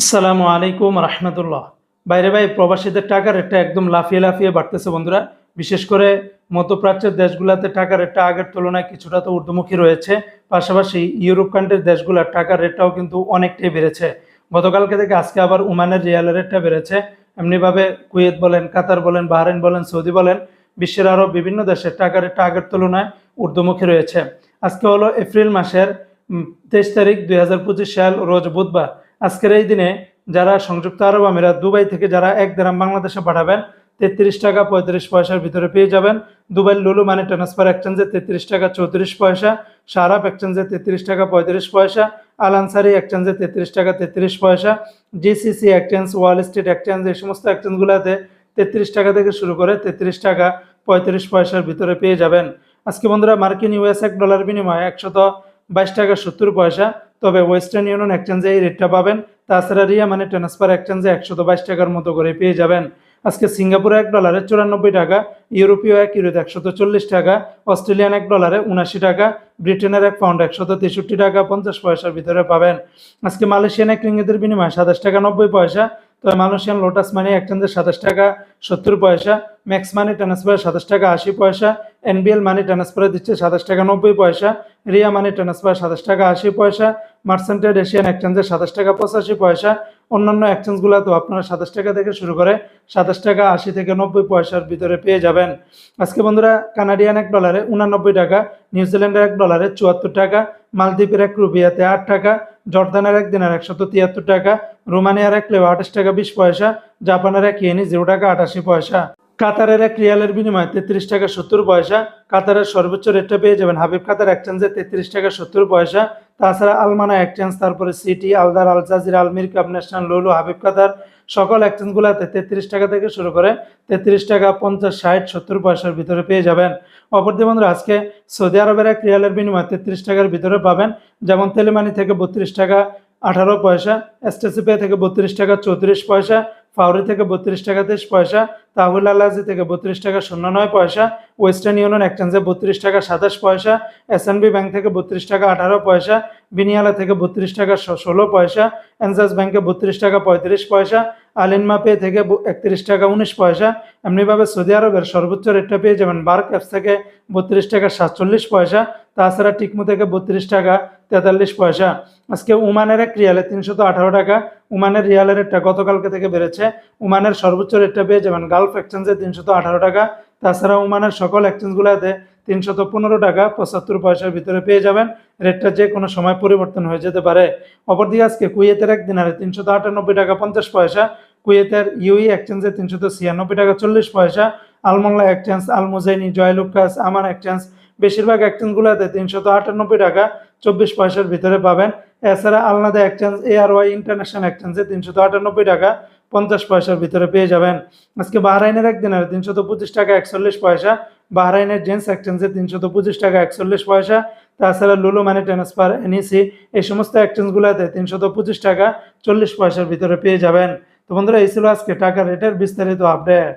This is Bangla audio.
আসসালামু আলাইকুম রহমতুল্লাহ। বাইরে ভাই, প্রবাসীদের টাকা রেটটা একদম লাফিয়ে লাফিয়ে বাড়তেছে বন্ধুরা। বিশেষ করে মধ্যপ্রাচ্যের দেশগুলোতে টাকা রেটটা আগের তুলনায় কিছুটা তো ঊর্ধ্বমুখী রয়েছে। পাশাপাশি ইউরোপ কান্ট্রির দেশগুলোর টাকার রেটটাও কিন্তু অনেকটাই বেড়েছে। গতকালকে থেকে আজকে আবার ওমানের রিয়ালের রেটটা বেড়েছে। এমনিভাবে কুয়েত বলেন, কাতার বলেন, বাহরাইন বলেন, সৌদি বলেন, বিশ্বের আরও বিভিন্ন দেশের টাকার রেটটা আগের তুলনায় ঊর্ধ্বমুখী রয়েছে। আজকে হলো এপ্রিল মাসের তেইশ তারিখ দুই হাজার পঁচিশ সাল, রোজ বুধবার। আজকের এই দিনে যারা সংযুক্ত আরব আমিরাত, দুবাই থেকে যারা এক দেরাম বাংলাদেশে পাঠাবেন, তেত্রিশ টাকা পঁয়ত্রিশ পয়সার ভিতরে পেয়ে যাবেন। দুবাই লুলু মানি ট্রান্সফার এক্সচেঞ্জে তেত্রিশ টাকা চৌত্রিশ পয়সা সারাপ এক্সচেঞ্জে তেত্রিশ টাকা পঁয়ত্রিশ পয়সা আল আনসারি এক্সচেঞ্জে তেত্রিশ টাকা তেত্রিশ পয়সা, GCC exchange, Wall Street exchange, এই সমস্ত এক্সচেঞ্জগুলোতে তেত্রিশ টাকা থেকে শুরু করে তেত্রিশ টাকা পঁয়ত্রিশ পয়সার ভিতরে পেয়ে যাবেন। আজকে বন্ধুরা, মার্কিন ইউএস এক ডলার বিনিময়ে একশত বাইশ টাকা সত্তর পয়সা তবে ওয়েস্টার্ন ইউনিয়ন এক্সচেঞ্জে এই রেটটা পাবেন। তাছাড়া রিয়া মানে ট্রান্সফার এক্সচেঞ্জে একশত বাইশ টাকার মতো করে পেয়ে যাবেন। আজকে সিঙ্গাপুরে এক ডলারে চুরানব্বই টাকা, ইউরোপীয় এক ইউরোতে একশত চল্লিশ টাকা, অস্ট্রেলিয়ান এক ডলারে উনাশি টাকা, ব্রিটেনের এক পাউন্ড একশত তেষট্টি টাকা পঞ্চাশ পয়সার ভিতরে পাবেন। আজকে মালয়েশিয়ান এক রিঙ্গিতের বিনিময়ে সাতাশ টাকা নব্বই পয়সা, তবে মালয়েশিয়ান লোটাস মানি এক্সচেঞ্জে সাতাশ টাকা সত্তর পয়সা, ম্যাক্স মানি ট্রান্সফারে সাতাশ টাকা আশি পয়সা, এনবিএল মানি ট্রান্সফারে দিচ্ছে সাতাশ টাকা নব্বই পয়সা রিয়া মানি ট্রান্সফার সাতাশ টাকা, আশি পয়সা মার্সেন্টেড এশিয়ান এক্সচেঞ্জে সাতাশ টাকা, পঁচাশি পয়সা। অন্যান্য এক্সচেঞ্জগুলোতেও আপনারা সাতাশ টাকা থেকে শুরু করে সাতাশ টাকা, আশি থেকে নব্বই পয়সার ভিতরে পেয়ে যাবেন। আজকে বন্ধুরা কানাডিয়ান এক ডলারে উনানব্বই টাকা নিউজিল্যান্ডের এক ডলারে চুয়াত্তর টাকা, মালদ্বীপের এক রুপিয়াতে আট টাকা, জর্দানের এক দিনের একশত তিয়াত্তর টাকা, রোমানিয়ার এক লেও আঠাশ টাকা, বিশ পয়সা, জাপানের এক ইয়েনি জিরো টাকা, আটাশি পয়সা। কাতারের এক রিয়ালের বিনিময়ে তেত্রিশ টাকা সত্তর পয়সা কাতারের সর্বোচ্চ রেটটা পেয়ে যাবেন হাবিব কাতার এক্সচেঞ্জে তেত্রিশ টাকা সত্তর পয়সা। তাছাড়া আলমানা এক্সচেঞ্জ, তারপরে সিটি, আলদার, আল জাজিরা আলমির কাপ ন্যাশনাল, লুলু, হাবিব কাতার সকল এক্সচেঞ্জগুলোতে তেত্রিশ টাকা থেকে শুরু করে তেত্রিশ টাকা পঞ্চাশ, ষাট, সত্তর পয়সার ভিতরে পেয়ে যাবেন। অপরদি বন্ধুরা, আজকে সৌদি আরবের এক রিয়ালের বিনিময়ে তেত্রিশ টাকার ভিতরে পাবেন যেমন তেলেমানি থেকে বত্রিশ টাকা আঠারো পয়সা এসটিসি পে থেকে বত্রিশ টাকা চৌত্রিশ পয়সা ফাউরি থেকে বত্রিশ টাকা তেইশ পয়সা, তাহুল আল্লাজি থেকে বত্রিশ টাকা শূন্য নয় পয়সা, ওয়েস্টার্ন ইউনিয়ন এক্সচেঞ্জে বত্রিশ টাকা সাতাশ পয়সা এসএনবি ব্যাংক থেকে বত্রিশ টাকা আঠারো পয়সা, বিনিয়ালা থেকে বত্রিশ টাকা ষোলো পয়সা, এনজাস ব্যাংকে বত্রিশ টাকা পঁয়ত্রিশ পয়সা, আলিনমা পে থেকে একত্রিশ টাকা উনিশ পয়সা, এমনিভাবে সৌদি আরবের সর্বোচ্চ রেটটা পেয়ে যাবেন বার্ক অ্যাপস থেকে বত্রিশ টাকা সাতচল্লিশ পয়সা তাছাড়া টিকমু থেকে বত্রিশ টাকা, তেতাল্লিশ পয়সা। আজকে উমানের এক রিয়ালে তিনশত আঠারো টাকা। উমানের রিয়ালের রেটটা গতকালকে থেকে বেড়েছে। উমানের সর্বোচ্চ রেটটা পেয়ে যাবেন গালফ এক্সচেঞ্জে তিনশত আঠারো টাকা। তাছাড়া উমানের সকল এক্সচেঞ্জগুলোতে তিনশত পনেরো টাকা, পঁচাত্তর পয়সার ভিতরে পেয়ে যাবেন। রেটটা যে কোনো সময় পরিবর্তন হয়ে যেতে পারে। অপরদিকে আজকে কুয়েতের এক দিনারে তিনশত আটানব্বই টাকা, পঞ্চাশ পয়সা। কুয়েতের ইউই এক্সচেঞ্জে তিনশত ছিয়ানব্বই টাকা, চল্লিশ পয়সা। আলমংলা exchange, Al Muzaini, Joyalukkas, Aman exchange বেশিরভাগ এক্সচেঞ্জগুলোতে তিনশত আটানব্বই টাকা চব্বিশ পয়সার ভিতরে পাবেন। এছাড়া আলনাদা exchange A R Y international এক্সচেঞ্জে তিনশত আটানব্বই টাকা পঞ্চাশ পয়সার ভিতরে পেয়ে যাবেন। আজকে বাহরাইনের একদিনের তিনশত পঁচিশ টাকা একচল্লিশ পয়সা, বাহরাইনের জেন্টস এক্সচেঞ্জে তিনশত পঁচিশ টাকা একচল্লিশ পয়সা, তাছাড়া লুলু মানি ট্রান্সফার এনইসি এই সমস্ত এক্সচেঞ্জগুলোতে তিনশত পঁচিশ টাকা চল্লিশ পয়সার ভিতরে পেয়ে যাবেন। তো বন্ধুরা, এই ছিল আজকে টাকা রেটের বিস্তারিত আপডেট